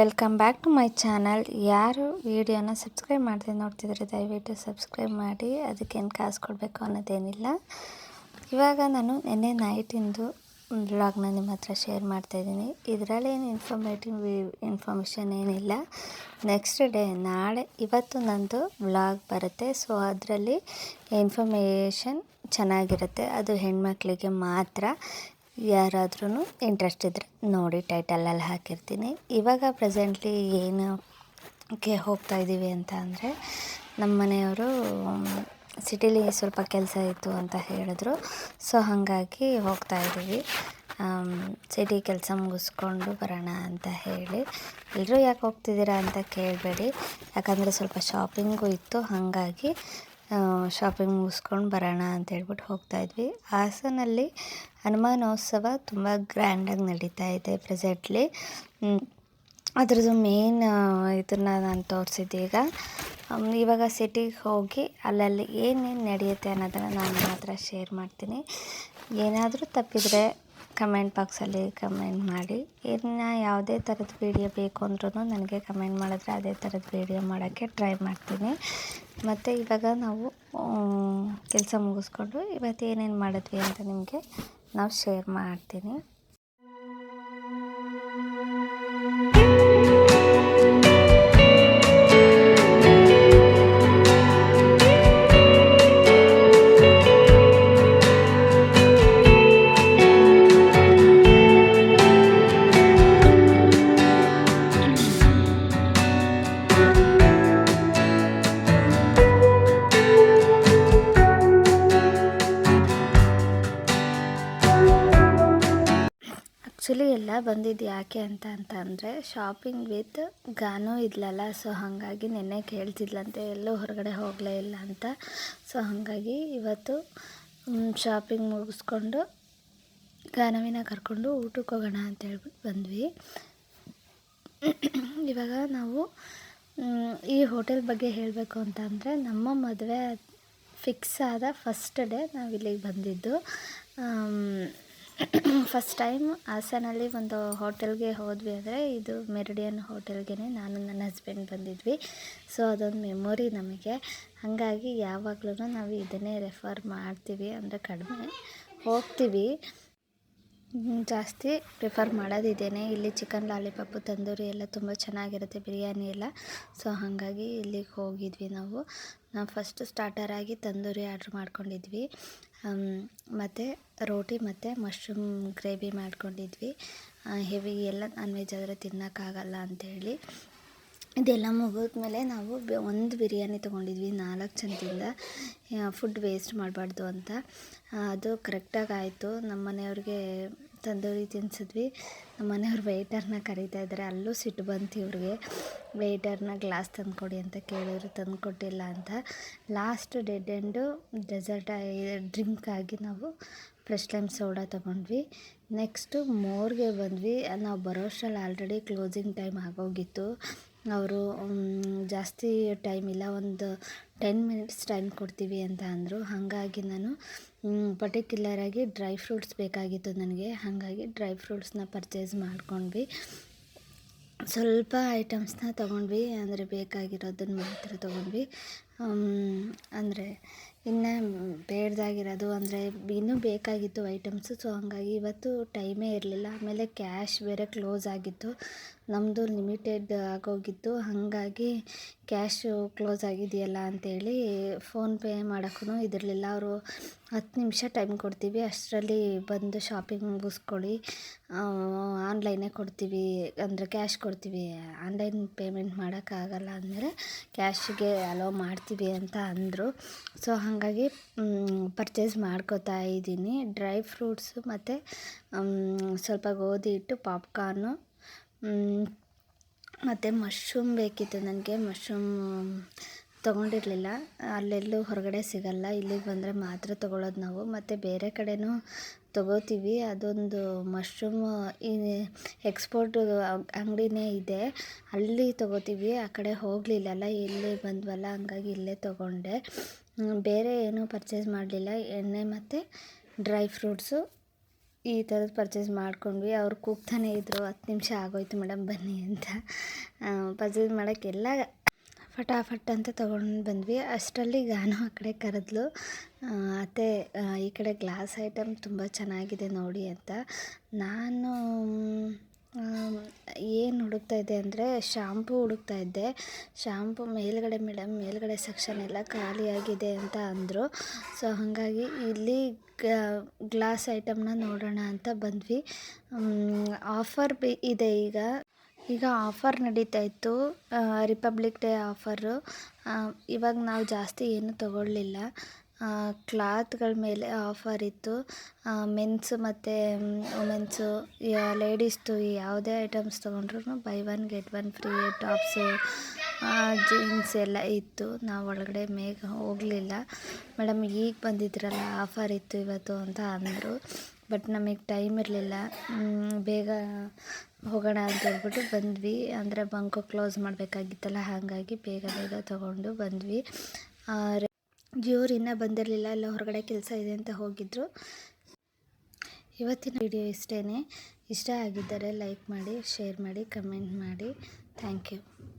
Welcome back to my channel. ಯಾರು ವಿಡಿಯೋನ subscribe ಮಾಡದೆ ನೋಡ್ತಿದ್ರೆ ದಯವಿಟ್ಟು ಸಬ್ಸ್ಕ್ರೈಬ್ ಮಾಡಿ, ಅದಕ್ಕೇನು ಕಾಸು ಕೊಡಬೇಕು ಅನ್ನೋದೇನಿಲ್ಲ. ಇವಾಗ ನಾನು ನಿನ್ನೆ ನೈಟಿಂದು ವ್ಲಾಗ್ನ ನಿಮ್ಮ ಹತ್ರ ಶೇರ್ ಮಾಡ್ತಾಯಿದ್ದೀನಿ ಇದರಲ್ಲಿ ಏನು ಇನ್ಫಾರ್ಮೇಟಿವ್ ಇನ್ಫಾರ್ಮೇಷನ್ ಏನಿಲ್ಲ. ನೆಕ್ಸ್ಟ್ ಡೇ ನಾಳೆ, ಇವತ್ತು ನಂದು ವ್ಲಾಗ್ ಬರುತ್ತೆ. ಸೊ ಅದರಲ್ಲಿ ಇನ್ಫಾರ್ಮೇಷನ್ ಚೆನ್ನಾಗಿರುತ್ತೆ. ಅದು ಹೆಣ್ಮಕ್ಳಿಗೆ ಮಾತ್ರ. ಯಾರಾದ್ರೂ ಇಂಟ್ರೆಸ್ಟ್ ಇದ್ದರೆ ನೋಡಿ ಟೈಟಲಲ್ಲಿ ಹಾಕಿರ್ತೀನಿ. ಇವಾಗ ಪ್ರೆಸೆಂಟ್ಲಿ ಏನಕ್ಕೆ ಹೋಗ್ತಾ ಇದ್ದೀವಿ ಅಂತ ಅಂದರೆ ನಮ್ಮ ಮನೆಯವರು ಸಿಟಿಲಿ ಸ್ವಲ್ಪ ಕೆಲಸ ಇತ್ತು ಅಂತ ಹೇಳಿದ್ರು. ಸೊ ಹಾಗಾಗಿ ಹೋಗ್ತಾ ಇದ್ದೀವಿ ಸಿಟಿ ಕೆಲಸ ಮುಗಿಸ್ಕೊಂಡು ಬರೋಣ ಅಂತ ಹೇಳಿ. ಎಲ್ಲರೂ ಯಾಕೆ ಹೋಗ್ತಿದ್ದೀರಾ ಅಂತ ಕೇಳಬೇಡಿ. ಯಾಕಂದರೆ ಸ್ವಲ್ಪ ಶಾಪಿಂಗು ಇತ್ತು. ಹಾಗಾಗಿ ಶಾಪಿಂಗ್ ಮುಗಿಸ್ಕೊಂಡು ಬರೋಣ ಅಂತ ಹೇಳ್ಬಿಟ್ಟು ಹೋಗ್ತಾ ಇದ್ವಿ. ಹಾಸನಲ್ಲಿ ಹನುಮಾನೋತ್ಸವ ತುಂಬ ಗ್ರ್ಯಾಂಡಾಗಿ ನಡೀತಾ ಇದೆ ಪ್ರೆಸೆಂಟ್ಲಿ ಅದರದ್ದು ಮೇನ್ ಇದನ್ನು ನಾನು ತೋರಿಸಿದ್ದೆ ಈಗ. ಇವಾಗ ಸಿಟಿಗೆ ಹೋಗಿ ಅಲ್ಲಲ್ಲಿ ಏನೇನು ನಡೆಯುತ್ತೆ ಅನ್ನೋದನ್ನು ನಾನು ಮಾತ್ರ ಶೇರ್ ಮಾಡ್ತೀನಿ. ಏನಾದರೂ ತಪ್ಪಿದರೆ ಕಮೆಂಟ್ ಬಾಕ್ಸಲ್ಲಿ ಕಮೆಂಟ್ ಮಾಡಿ. ಇನ್ನು ಯಾವುದೇ ಥರದ ವೀಡಿಯೋ ಬೇಕು ಅಂದ್ರೂ ನನಗೆ ಕಮೆಂಟ್ ಮಾಡಿದ್ರೆ ಅದೇ ಥರದ ವೀಡಿಯೋ ಮಾಡೋಕ್ಕೆ ಟ್ರೈ ಮಾಡ್ತೀನಿ. ಮತ್ತು ಇವಾಗ ನಾವು ಕೆಲಸ ಮುಗಿಸ್ಕೊಂಡು ಇವತ್ತು ಏನೇನು ಮಾಡಿದ್ವಿ ಅಂತ ನಿಮಗೆ ನಾವು ಶೇರ್ ಮಾಡ್ತೀನಿ. ಆ್ಯಕ್ಚುಲಿ ಎಲ್ಲ ಬಂದಿದ್ದು ಯಾಕೆ ಅಂತ ಅಂತ ಅಂದರೆ ಶಾಪಿಂಗ್ ವಿತ್ ಗಾನು ಇದ್ಲಲ್ಲ, ಸೊ ಹಾಗಾಗಿ ನೆನ್ನೆ ಕೇಳ್ತಿದ್ಲಂತೆ, ಎಲ್ಲೂ ಹೊರಗಡೆ ಹೋಗಲೇ ಇಲ್ಲ ಅಂತ. ಸೊ ಹಾಗಾಗಿ ಇವತ್ತು ಶಾಪಿಂಗ್ ಮುಗಿಸ್ಕೊಂಡು ಗಾನವಿನ ಕರ್ಕೊಂಡು ಊಟಕ್ಕೆ ಹೋಗೋಣ ಅಂತ ಹೇಳ್ಬಿಟ್ಟು ಬಂದ್ವಿ. ಇವಾಗ ನಾವು ಈ ಹೋಟೆಲ್ ಬಗ್ಗೆ ಹೇಳಬೇಕು ಅಂತ ಅಂದರೆ ನಮ್ಮ ಮದುವೆ ಫಿಕ್ಸ್ ಆದ ಫಸ್ಟ್ ಡೇ ನಾವು ಇಲ್ಲಿಗೆ ಬಂದಿದ್ದು ಫಸ್ಟ್ ಟೈಮ್ ಹಾಸನಲ್ಲಿ ಒಂದು ಹೋಟೆಲ್ಗೆ ಹೋದ್ವಿ ಅಂದರೆ ಇದು ಮೆರಿಡಿಯನ್ ಹೋಟೆಲ್ಗೆ ನಾನು ನನ್ನ ಹಸ್ಬೆಂಡ್ ಬಂದಿದ್ವಿ. ಸೊ ಅದೊಂದು ಮೆಮೊರಿ ನಮಗೆ. ಹಾಗಾಗಿ ಯಾವಾಗಲೂ ನಾವು ಇದನ್ನೇ ರೆಫರ್ ಮಾಡ್ತೀವಿ ಅಂದರೆ ಕಡಿಮೆ. ಹೋಗ್ತೀವಿ. ಜಾಸ್ತಿ ಪ್ರಿಫರ್ ಮಾಡೋದಿದ್ದೇನೆ ಇಲ್ಲಿ ಚಿಕನ್ ಲಾಲಿಪಾಪು ತಂದೂರಿ ಎಲ್ಲ ತುಂಬ ಚೆನ್ನಾಗಿರುತ್ತೆ, ಬಿರಿಯಾನಿ ಎಲ್ಲ. ಸೊ ಹಾಗಾಗಿ ಇಲ್ಲಿಗೆ ಹೋಗಿದ್ವಿ ನಾವು. ನಾವು ಫಸ್ಟ್ ಸ್ಟಾರ್ಟರಾಗಿ ತಂದೂರಿ ಆರ್ಡ್ರ್ ಮಾಡ್ಕೊಂಡಿದ್ವಿ. ಮತ್ತು ರೋಟಿ ಮತ್ತು ಮಶ್ರೂಮ್ ಗ್ರೇವಿ ಮಾಡ್ಕೊಂಡಿದ್ವಿ. ಹೆವಿ ಎಲ್ಲ ನಾನ್ ವೆಜ್ ಆದರೆ ತಿನ್ನೋಕ್ಕಾಗಲ್ಲ ಅಂಥೇಳಿ ಇದೆಲ್ಲ ಮುಗಿದ್ಮೇಲೆ ನಾವು ಒಂದು ಬಿರಿಯಾನಿ ತೊಗೊಂಡಿದ್ವಿ ನಾಲ್ಕು ಜನದಿಂದ ಫುಡ್ ವೇಸ್ಟ್ ಮಾಡಬಾರ್ದು ಅಂತ. ಅದು ಕರೆಕ್ಟಾಗಿ ಆಯಿತು. ನಮ್ಮ ಮನೆಯವ್ರಿಗೆ ತಂದೂರಿ ತಿನ್ಸಿದ್ವಿ. ನಮ್ಮ ಮನೆಯವ್ರು ವೆಯ್ಟರ್ನ ಕರೀತಾ ಇದ್ದಾರೆ ಅಲ್ಲೂ ಸಿಟ್ಟು ಬಂತು ಇವ್ರಿಗೆ. ವೆಯ್ಟರ್ನ ಗ್ಲಾಸ್ ತಂದುಕೊಡಿ ಅಂತ ಕೇಳಿದ್ರು ತಂದುಕೊಟ್ಟಿಲ್ಲ ಅಂತ. Last dead end dessert drink ಆಗಿ ನಾವು ಫ್ರೆಶ್ ಲೈಮ್ ಸೋಡಾ ತೊಗೊಂಡ್ವಿ. ನೆಕ್ಸ್ಟು ಮೋರ್ಗೆ ಬಂದ್ವಿ. ನಾವು ಬರೋಷ್ಟ್ರಲ್ಲಿ ಆಲ್ರೆಡಿ ಕ್ಲೋಸಿಂಗ್ ಟೈಮ್ ಆಗೋಗಿತ್ತು. ಅವರು ಜಾಸ್ತಿ ಟೈಮ್ ಇಲ್ಲ, ಒಂದು ಟೆನ್ ಮಿನಿಟ್ಸ್ ಟೈಮ್ ಕೊಡ್ತೀವಿ ಅಂತ ಅಂದರು. ಹಾಗಾಗಿ ನಾನು ಪರ್ಟಿಕ್ಯುಲರಾಗಿ ಡ್ರೈ ಫ್ರೂಟ್ಸ್ ಬೇಕಾಗಿತ್ತು ನನಗೆ. ಹಾಗಾಗಿ ಡ್ರೈ ಫ್ರೂಟ್ಸ್ನ ಪರ್ಚೇಸ್ ಮಾಡ್ಕೊಂಡ್ವಿ. ಸ್ವಲ್ಪ ಐಟಮ್ಸ್ನ ತೊಗೊಂಡ್ವಿ, ಅಂದರೆ ಬೇಕಾಗಿರೋದನ್ನು ಮಾತ್ರ ತೊಗೊಂಡ್ವಿ. ಅಂದರೆ ಇನ್ನು ಬೇಡ್ದಾಗಿರೋದು, ಅಂದರೆ ಇನ್ನೂ ಬೇಕಾಗಿತ್ತು ಐಟಮ್ಸು. ಸೊ ಹಾಗಾಗಿ ಇವತ್ತು ಟೈಮೇ ಇರಲಿಲ್ಲ. ಆಮೇಲೆ ಕ್ಯಾಶ್ ಬೇರೆ ಕ್ಲೋಸ್ ಆಗಿತ್ತು. ನಮ್ಮದು ಲಿಮಿಟೆಡ್ ಆಗೋಗಿತ್ತು. ಹಾಗಾಗಿ ಕ್ಯಾಶು ಕ್ಲೋಸ್ ಆಗಿದೆಯಲ್ಲ ಅಂಥೇಳಿ ಫೋನ್ಪೇ ಮಾಡೋಕ್ಕೂ ಇದಿರಲಿಲ್ಲ. ಅವರು ಹತ್ತು ನಿಮಿಷ ಟೈಮ್ ಕೊಡ್ತೀವಿ. ಅಷ್ಟರಲ್ಲಿ ಬಂದು ಶಾಪಿಂಗ್ ಮುಗಿಸ್ಕೊಳ್ಳಿ. ಆನ್ಲೈನೇ ಕೊಡ್ತೀವಿ. ಅಂದರೆ ಕ್ಯಾಶ್ ಕೊಡ್ತೀವಿ. ಆನ್ಲೈನ್ ಪೇಮೆಂಟ್ ಮಾಡೋಕ್ಕಾಗಲ್ಲ ಅಂದರೆ ಕ್ಯಾಶಿಗೆ ಅಲೋ ಮಾಡ್ತೀವಿ ಅಂತ ಅಂದರು. ಸೊ ಹಾಗಾಗಿ ಪರ್ಚೇಸ್ ಮಾಡ್ಕೋತಾ ಇದ್ದೀನಿ. ಡ್ರೈ ಫ್ರೂಟ್ಸು ಮತ್ತು ಸ್ವಲ್ಪ ಗೋಧಿ ಹಿಟ್ಟು ಪಾಪ್ಕಾರ್ನು ಮತ್ತು ಮಶ್ರೂಮ್ ಬೇಕಿತ್ತು ನನಗೆ. ಮಶ್ರೂಮ್ ತೊಗೊಂಡಿರಲಿಲ್ಲ. ಅಲ್ಲೆಲ್ಲೂ ಹೊರಗಡೆ ಸಿಗಲ್ಲ. ಇಲ್ಲಿಗೆ ಬಂದರೆ ಮಾತ್ರ ತೊಗೊಳ್ಳೋದು ನಾವು. ಮತ್ತು ಬೇರೆ ಕಡೆಯೂ ತೊಗೋತೀವಿ. ಅದೊಂದು ಮಶ್ರೂಮ್ ಈ ಎಕ್ಸ್ಪೋರ್ಟ್ ಅಂಗಡಿನೇ ಇದೆ. ಅಲ್ಲಿ ತೊಗೋತೀವಿ. ಆ ಕಡೆ ಹೋಗಲಿಲ್ಲಲ್ಲ. ಇಲ್ಲಿ ಬಂದ್ವಲ್ಲ. ಹಂಗಾಗಿ ಇಲ್ಲೇ ತೊಗೊಂಡೆ. ಬೇರೆ ಏನೂ ಪರ್ಚೇಸ್ ಮಾಡಲಿಲ್ಲ. ಎಣ್ಣೆ ಮತ್ತು ಡ್ರೈ ಫ್ರೂಟ್ಸು ಈ ಥರದ್ದು ಪರ್ಚೇಸ್ ಮಾಡ್ಕೊಂಡ್ವಿ. ಅವ್ರು ಕೂಗ್ತಾನೆ ಇದ್ದರು ಹತ್ತು ನಿಮಿಷ ಆಗೋಯ್ತು ಮೇಡಮ್ ಬನ್ನಿ ಅಂತ. ಪರ್ಚೇಸ್ ಮಾಡೋಕ್ಕೆಲ್ಲ ಫಟಾಫಟ್ ಅಂತ ತೊಗೊಂಡು ಬಂದ್ವಿ. ಅಷ್ಟರಲ್ಲಿ ಗಾನು ಆ ಕಡೆ ಕರೆದ್ಲು. ಮತ್ತು ಈ ಕಡೆ ಗ್ಲಾಸ್ ಐಟಮ್ ತುಂಬ ಚೆನ್ನಾಗಿದೆ ನೋಡಿ ಅಂತ. ನಾನು ಏನು ಹುಡುಕ್ತಾ ಇದ್ದೆ ಅಂದರೆ ಶಾಂಪು ಹುಡುಕ್ತಾ ಇದ್ದೆ. ಶಾಂಪು ಮೇಲ್ಗಡೆ ಮೇಡಮ್ ಮೇಲ್ಗಡೆ ಸೆಕ್ಷನ್ ಎಲ್ಲ ಖಾಲಿಯಾಗಿದೆ ಅಂತ ಅಂದರು. ಸೊ, ಹಾಗಾಗಿ ಇಲ್ಲಿ ಗ್ಲಾಸ್ ಐಟಮ್ನ ನೋಡೋಣ ಅಂತ ಬಂದ್ವಿ. ಆಫರ್ ಬಿ ಇದೆ ಈಗ. ಈಗ ಆಫರ್ ನಡೀತಾ ಇತ್ತು. Republic Day offer. ಇವಾಗ ನಾವು ಜಾಸ್ತಿ ಏನು ತಗೊಳ್ಳಿಲ್ಲ. ಕ್ಲಾತ್ಗಳ ಮೇಲೆ ಆಫರ್ ಇತ್ತು. ಮೆನ್ಸ್ ಮತ್ತು ವುಮೆನ್ಸು ಲೇಡೀಸ್ದು ಯಾವುದೇ ಐಟಮ್ಸ್ ತೊಗೊಂಡ್ರು buy one get one free tops jeans ಎಲ್ಲ ಇತ್ತು. ನಾವು ಒಳಗಡೆ ಮೇಗ ಹೋಗಲಿಲ್ಲ. ಮೇಡಮ್, ಈಗ ಬಂದಿದ್ರಲ್ಲ, ಆಫರ್ ಇತ್ತು ಇವತ್ತು ಅಂತ ಅಂದರು. ಬಟ್ ನಮಗೆ ಟೈಮ್ ಇರಲಿಲ್ಲ. ಬೇಗ ಹೋಗೋಣ ಅಂತ ಹೇಳ್ಬಿಟ್ಟು ಬಂದ್ವಿ. ಅಂದರೆ ಬಂಕು ಕ್ಲೋಸ್ ಮಾಡಬೇಕಾಗಿತ್ತಲ್ಲ, ಹಾಗಾಗಿ ಬೇಗ ಬೇಗ ತೊಗೊಂಡು ಬಂದ್ವಿ. ಇವ್ರು ಇನ್ನೂ ಬಂದಿರಲಿಲ್ಲ ಎಲ್ಲ ಹೊರಗಡೆ ಕೆಲಸ ಇದೆ ಅಂತ ಹೋಗಿದ್ದರು ಇವತ್ತಿನ ವಿಡಿಯೋ ಇಷ್ಟೇ ಇಷ್ಟ ಆಗಿದ್ದರೆ ಲೈಕ್ ಮಾಡಿ, ಶೇರ್ ಮಾಡಿ, ಕಮೆಂಟ್ ಮಾಡಿ. Thank you.